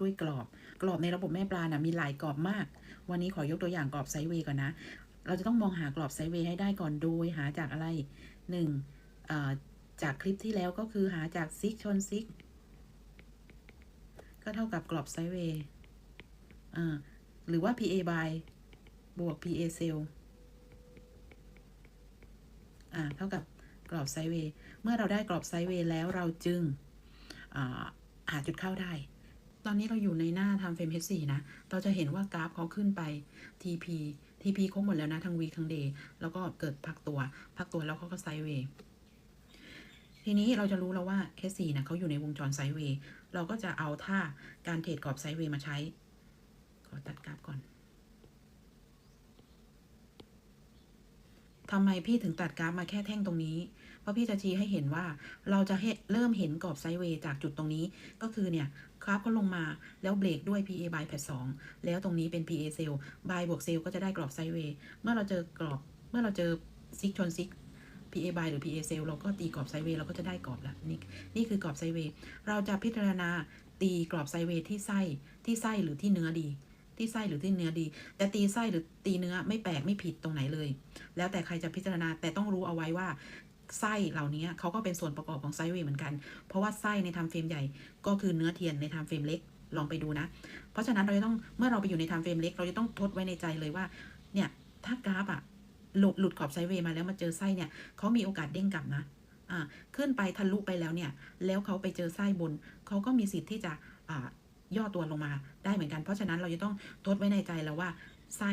ด้วยกรอบ กรอบในระบบแม่ปลานะมีหลายกรอบมาก วันนี้ขอยกตัวอย่างกรอบไซเวย์ก่อนนะ เราจะต้องมองหากรอบไซเวย์ให้ได้ก่อนโดยหาจากอะไรหนึ่งจากคลิปที่แล้วก็คือหาจากซิกชนซิกก็เท่ากับกรอบไซเวย์หรือว่า PA by บวก PA cell อ่าเท่ากับกรอบไซเวย์ เมื่อเราได้กรอบไซเวย์แล้วเราจึงหาจุดเข้าได้ ตอนนี้เราอยู่ในหน้าทำเฟรม H4 นะ เราจะเห็นว่ากราฟเขาขึ้นไป TP TP ครบหมดแล้วนะ ทั้งวีทั้งเดย์แล้วก็เกิดพักตัว พักตัวแล้วเขาก็ไซด์เวย์ทีนี้เราจะรู้แล้วว่า H4 นะเขาอยู่ในวงจรไซด์เวย์เราก็จะเอาท่าการเทรดกรอบไซด์เวย์มาใช้ ขอตัดกราฟก่อนทำไมพี่ถึงตัดกราฟมาแค่แท่งตรงนี้ เพราะพี่จะชี้ให้เห็นว่าเราจะเริ่มเห็นกรอบไซด์เวย์จากจุดตรงนี้ ก็คือเนี่ยกราฟก็ลงมาแล้วเบรกด้วย PA by แพท2แล้วตรงนี้เป็น PA เซล by บวกเซลก็จะได้กรอบไซด์เวย์เมื่อเราเจอกรอบเมื่อเราเจอซิกชนซิก PA by หรือ PA เซลเราก็ตีกรอบไซด์เวย์เราก็จะได้กรอบละนี่นี่คือกรอบไซด์เวย์เราจะพิจารณาตีกรอบไซด์เวย์ที่ไส้ที่ไส้หรือที่เนื้อดีที่ไส้หรือที่เนื้อดีแต่ตีไส้หรือตีเนื้อไม่แปลกไม่ผิดตรงไหนเลย แล้วแต่ใครจะพิจารณาแต่ต้องรู้เอาไว้ว่า ไส้เหล่านี้เขาก็เป็นส่วนประกอบของไซเวย์เหมือนกัน เพราะว่าไส้ในทม์เฟรมใหญ่ก็คือเนื้อเทียนในทม์เฟรมเล็กลองไปดูนะ เพราะฉะนั้นเราจะต้องเมื่อเราไปอยู่ในทม์เฟรมเล็ก เราจะต้องทดไว้ในใจเลยว่า เนี่ยถ้ากราฟอะหลุดหลุดขอบไซเวย์มาแล้วมาเจอไส้เนี่ยเขามีโอกาสเด้งกลับนะอ่าขึ้นไปทะลุไปแล้วเนี่ย แล้วเขาไปเจอไส้บนเขาก็มีสิทธิ์ที่จะอ่าย่อตัวลงมาได้เหมือนกัน เพราะฉะนั้นเราจะต้องทดไว้ในใจแล้วว่าไส้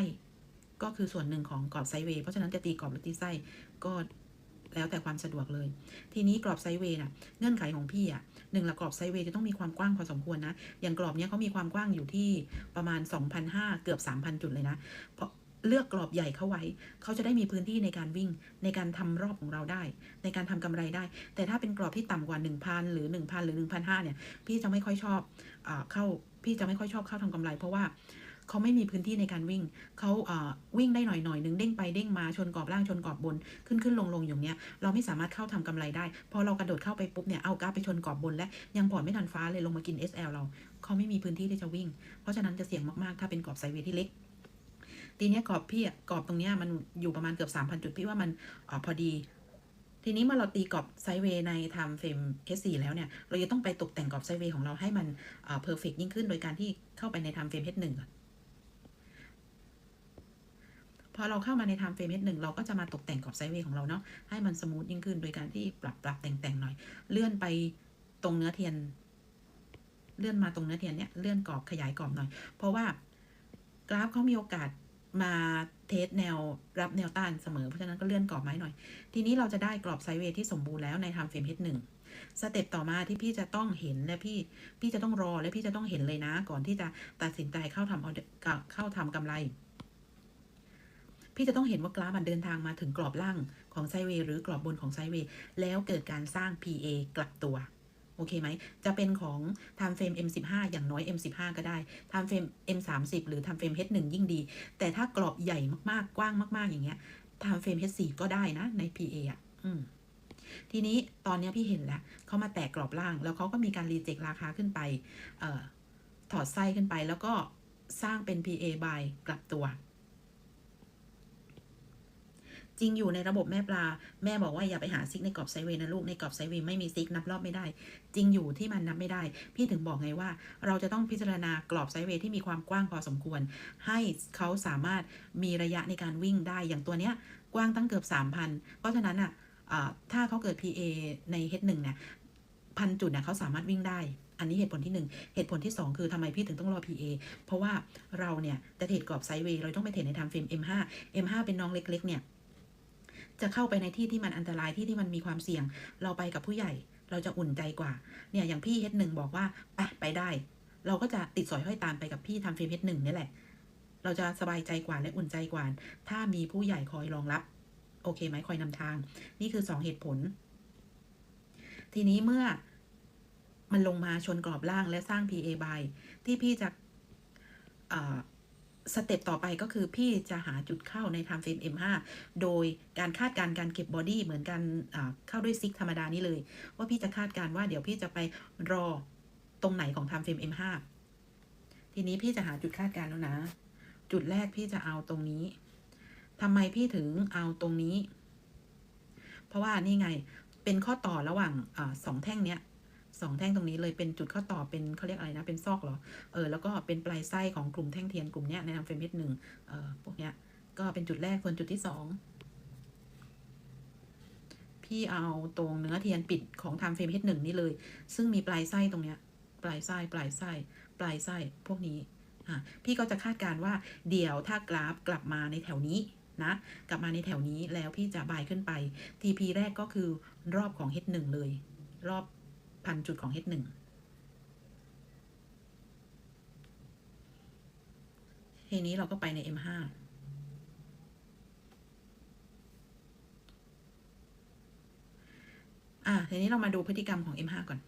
ก็คือส่วนหนึ่งของกรอบไซเวย์เพราะฉะนั้นจะตีกรอบหรือตีไส้ก็ แล้วแต่ความสะดวกเลย ทีนี้กรอบไซเวย์น่ะเงื่อนไขของพี่อะหนึ่งละกรอบไซเวย์จะต้องมีความกว้างพอสมควรนะ อย่างกรอบเนี้ยเขามีความกว้างอยู่ที่ประมาณ 2,500 เกือบ 3,000 จุดเลยนะ เพราะเลือกกรอบใหญ่เข้าไว้ เขาจะได้มีพื้นที่ในการวิ่งในการทำรอบของเราได้ ในการทำกำไรได้ แต่ถ้าเป็นกรอบที่ต่ำกว่า 1,000 หรือ 1,000 หรือ 1,500 เนี่ย พี่จะไม่ค่อยชอบอเข้า พี่จะไม่ค่อยชอบเข้าทำกำไร เพราะว่า เขาไม่มีพื้นที่ในการวิ่งเขาวิ่งได้หน่อยหน่อยนึงเด้งไปเด้งมาชนกรอบล่างชนกรอบบน ขึ้นขึ้นลงลงอย่างเงี้ยเราไม่สามารถเข้าทำกำไรได้ พอเรากระโดดเข้าไปปุ๊บเนี่ยเอากราฟไปชนกรอบบน และยังปล่อยไม่ทันฟ้าเลยลงมากิน SL เราเขาไม่มีพื้นที่ที่จะวิ่ง เพราะฉะนั้นจะเสี่ยงมากๆ ถ้าเป็นกรอบไซด์เวที่เล็กทีนี้กรอบพี่กรอบตรงเนี้ยมันอยู่ประมาณเกือบ3,000 จุดพี่ว่ามันอพอดี ทีนี้เมื่อเราตีกรอบไซด์เวในไทม์เฟรม S4 แล้วเนี่ย เราจะต้องไปตกแต่งกรอบไซด์เวของเราให้มันเพอร์เฟกยิ่งขึ้น โดยการที่เข้าไปในไทม์เฟรม H1 ก่อน พอเราเข้ามาในไทม์เฟรม H1 เราก็จะมาตกแต่งกรอบไซด์เวย์ของเราเนาะให้มันสมูทยิ่งขึ้นโดยการที่ปรับปรับแต่งแต่งหน่อย เลื่อนไปตรงเนื้อเทียน เลื่อนมาตรงเนื้อเทียนเนี่ยเลื่อนกรอบขยายกรอบหน่อย เพราะว่ากราฟเขามีโอกาสมาเทสแนวรับแนวต้านเสมอ เพราะฉะนั้นก็เลื่อนกรอบไม้หน่อย ทีนี้เราจะได้กรอบไซด์เวย์ที่สมบูรณ์แล้วในไทม์เฟรม H1 สเต็ปต่อมาที่พี่จะต้องเห็นและพี่พี่จะต้องรอและพี่จะต้องเห็นเลยนะ ก่อนที่จะตัดสินใจเข้าทำเข้าทำกำไร พี่จะต้องเห็นว่ากราฟมันเดินทางมาถึงกรอบล่างของไซเวย์หรือกรอบบนของไซเวย์แล้วเกิดการสร้าง PA กลับตัวโอเคไหม จะเป็นของ time frame M15 อย่างน้อย M15 ก็ได้ time frame M30 หรือ time frame H1 ยิ่งดี แต่ถ้ากรอบใหญ่มากๆ กว้างมาก ๆ อย่างเงี้ย time frame H4 ก็ได้นะ ใน PA อะอทีนี้ตอนนี้พี่เห็นแล้ว เขามาแตกกรอบล่าง แล้วเขาก็มีการรีเจ็คราคาขึ้นไปออถอดไส้ขึ้นไป แล้วก็สร้างเป็น PA by กลับตัว จริงอยู่ในระบบแม่ปลา แม่บอกว่าอย่าไปหาซิกในกรอบไซเวย์นะลูกในกรอบไซเวย์ไม่มีซิกนับรอบไม่ได้ จริงอยู่ที่มันนับไม่ได้ พี่ถึงบอกไงว่า เราจะต้องพิจารณากรอบไซเวย์ที่มีความกว้างพอสมควร ให้เขาสามารถมีระยะในการวิ่งได้อย่างตัวเนี้ยกว้างตั้งเกือบ3,000 เพราะฉะนั้นอะถ้าเขาเกิด PA ใน H1 เนี่ยพันจุดเนี่ยเขาสามารถวิ่งได้ อันนี้เหตุผลที่ 1 เหตุผลที่ 2 คือทำไมพี่ถึงต้องรอ PA เพราะว่าเราเนี่ยจะเทรดกรอบไซด์เวย์เราต้องไปเทรดในทม์เฟรม M5 M5 เป็นน้องเล็ก ๆ เนี่ย จะเข้าไปในที่ที่มันอันตรายที่ที่มันมีความเสี่ยง เราไปกับผู้ใหญ่เราจะอุ่นใจกว่า เนี่ยอย่างพี่ H1 บอกว่าไปไปได้ เราก็จะติดสอยห้อยตามไปกับพี่ทำเฟรม H1 นี่แหละ เราจะสบายใจกว่าและอุ่นใจกว่า ถ้ามีผู้ใหญ่คอยรองรับ โอเคไหมคอยนำทาง นี่คือสองเหตุผล ทีนี้เมื่อมันลงมาชนกรอบล่างและสร้าง PA by ที่พี่จะ สเต็ปต่อไปก็คือพี่จะหาจุดเข้าใน time frame M5 โดยการคาดการณ์การเก็บบอดี้เหมือนกันเข้าด้วยซิกธรรมดานี้เลย ว่าพี่จะคาดการณ์ว่าเดี๋ยวพี่จะไปรอตรงไหนของ time frame M5 ทีนี้พี่จะหาจุดคาดการณ์แล้วนะ จุดแรกพี่จะเอาตรงนี้ทำไมพี่ถึงเอาตรงนี้ เพราะว่านี่ไงเป็นข้อต่อระหว่างอสองแท่งเนี้ย สองแท่งตรงนี้เลยเป็นจุดข้อต่อเป็นเขาเรียกอะไรนะ เป็นซอกเหรอ เออ แล้วก็เป็นปลายไส้ของกลุ่มแท่งเทียนกลุ่มเนี้ยในนามเฟรมเพชหนึ่งเออพวกเนี้ย ก็เป็นจุดแรกส่วนจุดที่สองพี่เอาตรงเนื้อเทียนปิดของทางเฟรมเพชหนึ่งนี่เลย ซึ่งมีปลายไส้ตรงเนี้ย ปลายไส้ปลายไส้ ปลายไส้พวกนี้อะพี่ก็จะคาดการณ์ว่าเดี๋ยวถ้ากราฟกลับมาในแถวนี้นะ กลับมาในแถวนี้แล้วพี่จะบายขึ้นไป TP แรกก็คือรอบของ H1 เลย รอบ พันจุดของ H1 ทีนี้เราก็ไปใน M5 อะทีนี้เรามาดูพฤติกรรมของ M5 ก่อน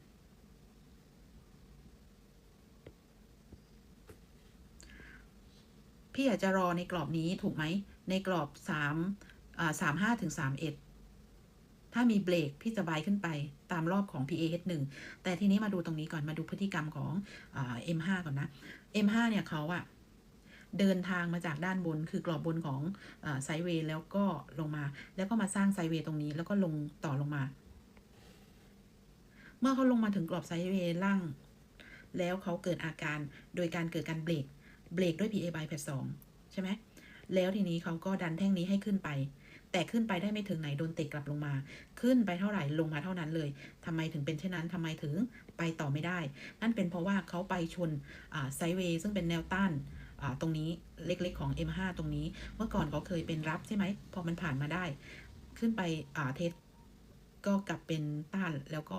พี่อยากจะรอในกรอบนี้ถูกไหม ในกรอบสามอ่าสามห้าถึงสามเอ็ด ถ้ามีเบรกพี่จะบายขึ้นไปตามรอบของ PAH1 แต่ทีนี้มาดูตรงนี้ก่อนมาดูพฤติกรรมของอ M5 ก่อนนะ M5 เนี่ยเขาอะเดินทางมาจากด้านบนคือกรอบบนของไซเวย์แล้วก็ลงมา แล้วก็มาสร้างไซเวย์ตรงนี้แล้วก็ลงต่อลงมา เมื่อเขาลงมาถึงกรอบไซเวย์ล่าง แล้วเขาเกิดอาการโดยการเกิดการเบรกเบรกด้วย PA by แพทสองใช่ไหมแล้วทีนี้เขาก็ดันแท่งนี้ให้ขึ้นไป แต่ขึ้นไปได้ไม่ถึงไหนโดนเตะกลับลงมา ขึ้นไปเท่าไหร่ลงมาเท่านั้นเลยทำไมถึงเป็นเช่นนั้นทำไมถึงไปต่อไม่ได้ นั่นเป็นเพราะว่าเขาไปชนไซเวย์ซึ่งเป็นแนวต้านตรงนี้เล็กๆของ M5 ตรงนี้ เมื่อก่อนเขาเคยเป็นรับใช่ไหมพอมันผ่านมาได้ ขึ้นไปเทสก็กลับเป็นต้านแล้วก็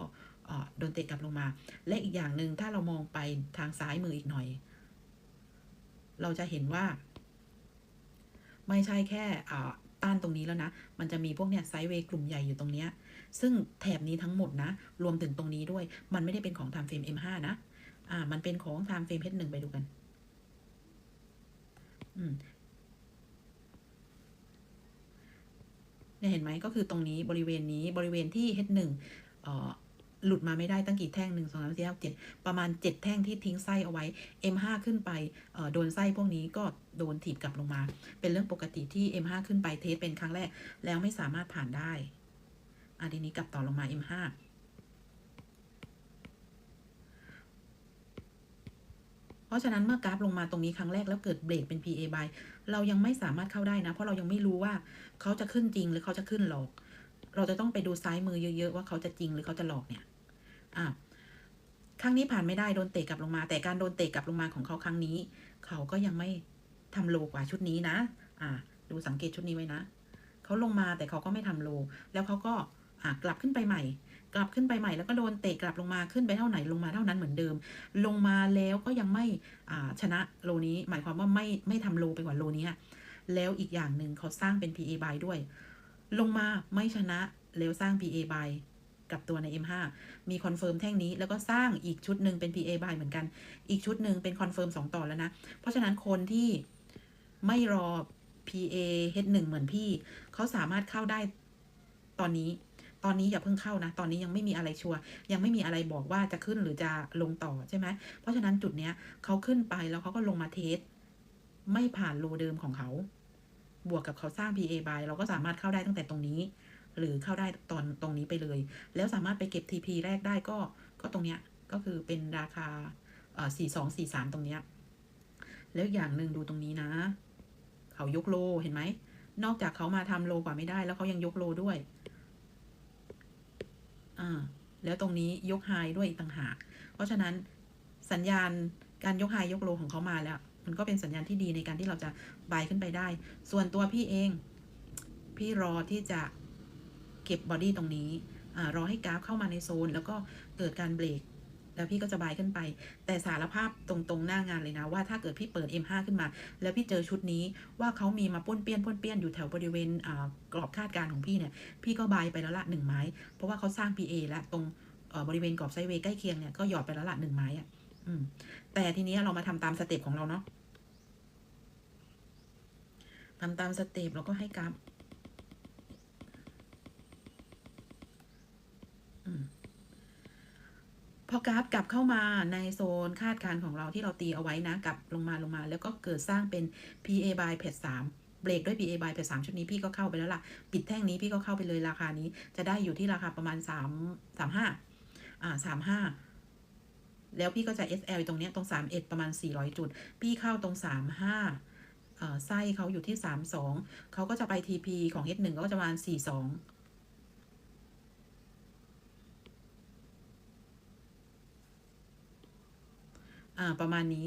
โดนเตะกลับลงมา และอีกอย่างหนึ่งถ้าเรามองไปทางซ้ายมืออีกหน่อย เราจะเห็นว่า ไม่ใช่แค่ ต้านตรงนี้แล้วนะ มันจะมีพวกเนี้ยไซด์เวย์กลุ่มใหญ่อยู่ตรงเนี้ย ซึ่งแถบนี้ทั้งหมดนะ รวมถึงตรงนี้ด้วย มันไม่ได้เป็นของไทม์เฟรม M5 นะ อ่า มันเป็นของไทม์เฟรม H1 ไปดูกัน อืมเนี่ยเห็นไหมก็คือตรงนี้บริเวณนี้บริเวณที่ H1 เอ่อ หลุดมาไม่ได้ตั้งกี่แท่งหนึ่งสองสามสี่ห้าเจ็ดประมาณเจ็ดแท่งที่ทิ้งไส้เอาไว้ M5 ขึ้นไปโดนไส้พวกนี้ก็โดนถีบกลับลงมา เป็นเรื่องปกติที่ M5 ขึ้นไปเทสเป็นครั้งแรก แล้วไม่สามารถผ่านได้อะทีนี้กลับต่อลงมา M5 เพราะฉะนั้นเมื่อกราฟลงมาตรงนี้ครั้งแรกแล้วเกิดเบรกเป็น PA by เรายังไม่สามารถเข้าได้นะ เพราะเรายังไม่รู้ว่าเขาจะขึ้นจริงหรือเขาจะขึ้นหลอก เราจะต้องไปดูซ้ายมือเยอะๆว่าเขาจะจริงหรือเขาจะหลอกเนี่ย อะครั้งนี้ผ่านไม่ได้โดนเตะกลับลงมา แต่การโดนเตะกลับลงมาของเขาครั้งนี้ เขาก็ยังไม่ทำโลกว่าชุดนี้นะ อะดูสังเกตชุดนี้ไว้นะเขาลงมาแต่เขาก็ไม่ทำโล แล้วเขาก็อะกลับขึ้นไปใหม่ กลับขึ้นไปใหม่แล้วก็โดนเตะกลับลงมาขึ้นไปเท่าไหนลงมาเท่านั้นเหมือนเดิม ลงมาแล้วก็ยังไม่อ่าชนะโลนี้ หมายความว่าไม่ไม่ทำโลไปกว่าโลนี้แล้วอีกอย่างหนึ่งเขาสร้างเป็น PA by ด้วย ลงมาไม่ชนะแล้วสร้าง PA by กับตัวใน M5 มีคอนเฟิร์มแท่งนี้ แล้วก็สร้างอีกชุดหนึ่งเป็น PA by เหมือนกัน อีกชุดหนึ่งเป็นคอนเฟิร์มสองต่อแล้วนะ เพราะฉะนั้นคนที่ไม่รอ PA H1 เหมือนพี่ เขาสามารถเข้าได้ตอนนี้ ตอนนี้อย่าเพิ่งเข้านะ ตอนนี้ยังไม่มีอะไรชัวร์ ยังไม่มีอะไรบอกว่าจะขึ้นหรือจะลงต่อใช่ไหม เพราะฉะนั้นจุดเนี้ยเขาขึ้นไปแล้วเขาก็ลงมาเทส ไม่ผ่านโลเดิมของเขา บวกกับเขาสร้าง PA by เราก็สามารถเข้าได้ตั้งแต่ตรงนี้ หรือเข้าได้ตอนตรงนี้ไปเลย แล้วสามารถไปเก็บ TP แรกได้ก็ก็ตรงเนี้ยก็คือเป็นราคาเอ่อสี่สองสี่สามตรงเนี้ยแล้วอย่างหนึ่งดูตรงนี้นะ เขายกโลเห็นไหม นอกจากเขามาทำโลกว่าไม่ได้แล้วเขายังยกโลด้วย อ่า แล้วตรงนี้ยกไฮด้วยอีกต่างหาก เพราะฉะนั้นสัญญาณการยกไฮยกโลของเขามาแล้ว มันก็เป็นสัญญาณที่ดีในการที่เราจะบายขึ้นไปได้ ส่วนตัวพี่เอง พี่รอที่จะ เก็บบอดี้ตรงนี้รอให้กราฟเข้ามาในโซน แล้วก็เกิดการเบรกแล้วพี่ก็จะบายขึ้นไป แต่สารภาพตรงๆ หน้างานเลยนะ ว่าถ้าเกิดพี่เปิด M5 ขึ้นมา แล้วพี่เจอชุดนี้ว่าเขามีมาป้วนเปี้ยนป้วนเปี้ยนอยู่แถวบริเวณกรอบคาดการของพี่เนี่ย พี่ก็บายไปแล้วละหนึ่งไม้ เพราะว่าเขาสร้าง PA แล้วตรงบริเวณกรอบไซเวย์ใกล้เคียงเนี่ยก็หยอดไปแล้วละหนึ่งไม้อะแต่ทีนี้เรามาทำตามสเต็ปของเราเนาะทำตามสเต็ปแล้วก็ให้กราฟอืม พอกราฟกลับเข้ามาในโซนคาดการณ์ของเราที่เราตีเอาไว้นะกลับลงมาลงมา แล้วก็เกิดสร้างเป็น PA by เพจ3เบรกด้วย PA by เพจ3ชุดนี้พี่ก็เข้าไปแล้วล่ะ ปิดแท่งนี้พี่ก็เข้าไปเลยราคานี้ จะได้อยู่ที่ราคาประมาณ 3 35อ่า35 แล้วพี่ก็จะ SL ตรงเนี้ยตรง 31 ประมาณ 400 จุด พี่เข้าตรง 35เอ่อไส้เขาอยู่ที่ 32เขาก็จะไป TP ของ S1 ก็จะประมาณ 42 อ่าประมาณนี้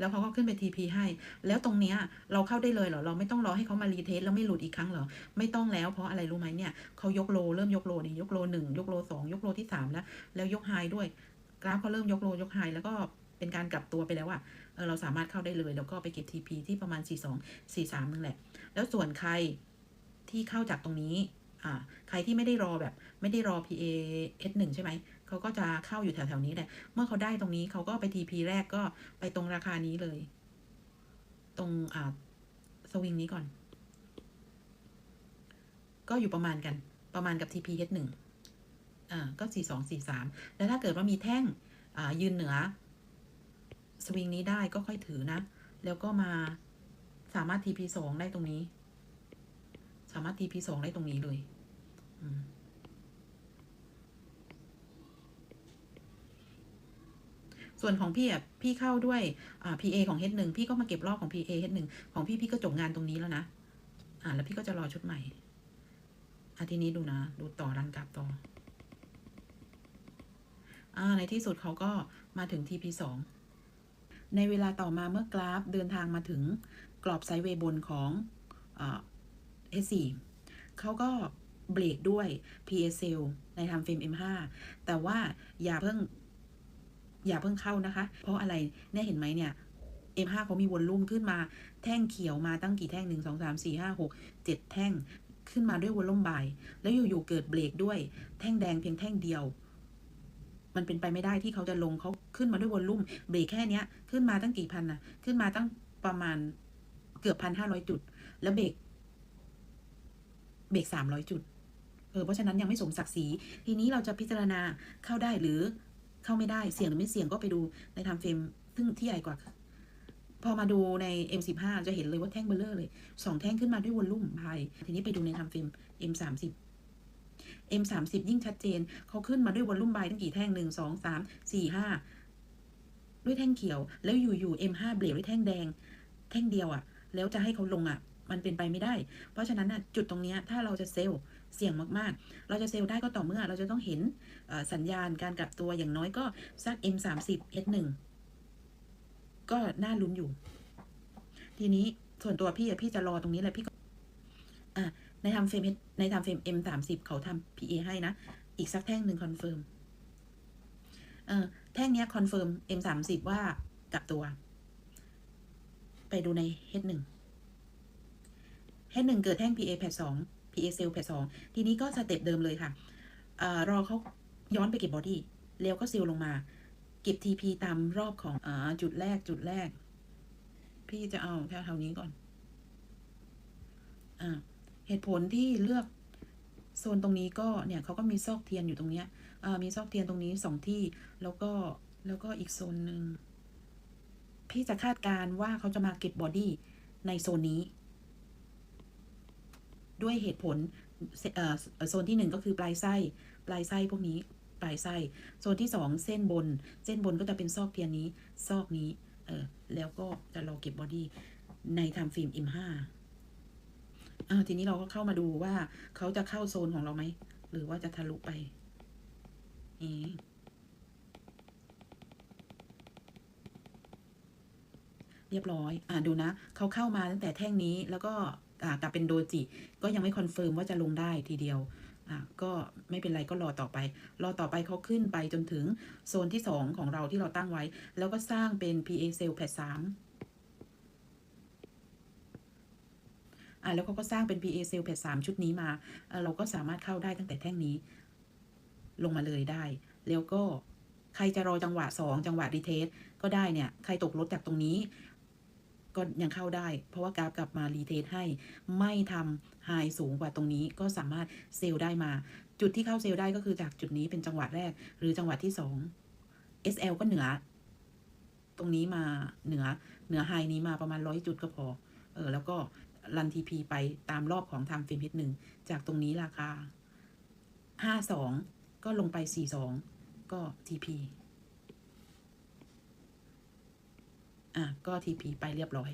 แล้วเขาก็ขึ้นไป TP ให้ แล้วตรงเนี้ยเราเข้าได้เลยเหรอ เราไม่ต้องรอให้เขามารีเทสแล้วไม่หลุดอีกครั้งเหรอ ไม่ต้องแล้วเพราะอะไรรู้ไหมเนี่ยเขายกโลเริ่มยกโลนี่ยกโลหนึ่งยกโลสองยกโลที่สามแล้ว แล้วยกไฮด้วย กราฟเขาเริ่มยกโลยกไฮแล้วก็เป็นการกลับตัวไปแล้วอะเออเราสามารถเข้าได้เลย แล้วก็ไปเก็บ TP ที่ประมาณ 42 43 นึงแหละ แล้วส่วนใครที่เข้าจากตรงนี้ อ่า ใครที่ไม่ได้รอแบบ ไม่ได้รอ PA S1 ใช่ไหม เขาก็จะเข้าอยู่แถวๆนี้แหละ เมื่อเขาได้ตรงนี้เขาก็ไป TP แรกก็ไปตรงราคานี้เลย ตรงอ่าสวิงนี้ก่อน ก็อยู่ประมาณกัน ประมาณกับ TP H1 อ่าก็42 43แล้วถ้าเกิดว่ามีแท่งอ่ายืนเหนือ สวิงนี้ได้ก็ค่อยถือนะ แล้วก็มาสามารถ TP 2ได้ตรงนี้ สามารถ TP 2ได้ตรงนี้เลย อืม ส่วนของพี่อะพี่เข้าด้วยอ่า PA ของ H1 พี่ก็มาเก็บรอบของ PA H1 ของพี่พี่ก็จบงานตรงนี้แล้วนะ อ่าแล้วพี่ก็จะรอชุดใหม่อาทีนี้ดูนะ ดูต่อรันกลับต่ออ่าในที่สุดเขาก็มาถึง TP 2 ในเวลาต่อมาเมื่อกราฟเดินทางมาถึงกรอบไซด์เวย์บนของอ่า S4 เขาก็เบรกด้วย PA c e l ในทำเฟรม M5 แต่ว่าอย่าเพิ่ง อย่าเพิ่งเข้านะคะ เพราะอะไรเนี่ยเห็นไหมเนี่ย M5 เขามีวอลลุ่มขึ้นมา แท่งเขียวมาตั้งกี่แท่งหนึ่งสองสามสี่ห้าหกเจ็ดแท่งขึ้นมาด้วยวอลลุ่มบาย แล้วอยู่ๆเกิดเบรกด้วยแท่งแดงเพียงแท่งเดียว มันเป็นไปไม่ได้ที่เขาจะลงเขาขึ้นมาด้วยวอลลุ่มเบรกแค่เนี้ย ขึ้นมาตั้งกี่พันนะขึ้นมาตั้งประมาณเกือบพันห้าร้อยจุด แล้วเบรกเบรกสามร้อยจุดเออเพราะฉะนั้นยังไม่สมศักดิ์ศรีทีนี้เราจะพิจารณาเข้าได้หรือ เข้าไม่ได้เสี่ยงหรือไม่เสี่ยงก็ไปดูในทำเฟรมซึ่งที่ใหญ่กว่า พอมาดูใน M15 จะเห็นเลยว่าแท่งเบลเลอร์เลยสองแท่งขึ้นมาด้วยวอลลุ่มพายทีนี้ไปดูในทำเฟรม M30 M30 ยิ่งชัดเจนเขาขึ้นมาด้วยวอลลุ่มบายตั้งกี่แท่งหนึ่งสองสามสี่ห้าด้วยแท่งเขียว แล้วอยู่ๆ M5 เบรกด้วยแท่งแดง แท่งเดียวอะ่ะ แล้วจะให้เขาลงอะ่ะ มันเป็นไปไม่ได้ เพราะฉะนั้นน่ะจุดตรงเนี้ยถ้าเราจะเซลล์ เสี่ยงมากๆ เราจะเซลล์ได้ก็ต่อเมื่อเราจะต้องเห็นเอ่อสัญญาณการกลับตัวอย่างน้อยก็สัก M30 S1 ก็น่าลุ้นอยู่ ทีนี้ส่วนตัวพี่อะพี่จะรอตรงนี้แหละพี่ก็อะในทำเฟรม H- ในทำเฟรม M30 เขาทำ PA ให้นะ อีกสักแท่งหนึ่งคอนเฟิร์มเออแท่งเนี้ยคอนเฟิร์ม M30 ว่ากลับตัว ไปดูใน H1 H1 เกิดแท่ง PA แพท2 PA เซลแพท2ทีนี้ก็สเต็ปเดิมเลยค่ะอรอเขาย้อนไปเก็บบอดี้แล้วก็เซลลงมา เก็บ TP ตามรอบของอจุดแรกจุดแรก พี่จะเอาแถวๆนี้ก่อนอเหตุผลที่เลือกโซนตรงนี้ก็เนี่ยเขาก็มีซอกเทียนอยู่ตรงเนี้ยมีซอกเทียนตรงนี้สองที่แล้วก็แล้วก็อีกโซนหนึ่งพี่จะคาดการณ์ว่าเขาจะมาเก็บบอดี้ในโซนนี้ ด้วยเหตุผลโซนที่หนึ่งก็คือปลายไส้ ปลายไส้พวกนี้ปลายไส้โซนที่สองเส้นบน เส้นบนก็จะเป็นซอกเทียนนี้ ซอกนี้เออแล้วก็จะรอเก็บบอดี้ในทำฟิล์ม M5 อ่าทีนี้เราก็เข้ามาดูว่าเขาจะเข้าโซนของเราไหม หรือว่าจะทะลุไปนี่เรียบร้อย อ่าดูนะ เขาเข้ามาตั้งแต่แท่งนี้แล้วก็ กับเป็นโดจิ ก็ยังไม่คอนเฟิร์มว่าจะลงได้ทีเดียวก็ไม่เป็นไรก็รอต่อไป รอต่อไปเขาขึ้นไปจนถึงโซนที่สองของเราที่เราตั้งไว้ แล้วก็สร้างเป็น PA cell แพทสามอ่าแล้วเขาก็สร้างเป็น PA cell แพทสามชุดนี้มา เราก็สามารถเข้าได้ตั้งแต่แท่งนี้ ลงมาเลยได้ แล้วก็ใครจะรอจังหวะสองจังหวะรีเทสก็ได้เนี่ย ใครตกรถจากตรงนี้ ก็ยังเข้าได้ เพราะว่ากราฟกลับมารีเทสให้ไม่ทำไฮสูงกว่าตรงนี้ก็สามารถเซลล์ได้มา จุดที่เข้าเซลล์ได้ก็คือจากจุดนี้เป็นจังหวะแรก หรือจังหวะที่สอง SL ก็เหนือ ตรงนี้มาเหนือเหนือไฮนี้มาประมาณร้อยจุดก็พอ เออ แล้วก็รันทีพีไปตามรอบของทำฟิล์มเพชรหนึ่งจากตรงนี้ราคาห้าสองก็ลงไปสี่สองก็ทีพี อะก็ทีพีไปเรียบร้อย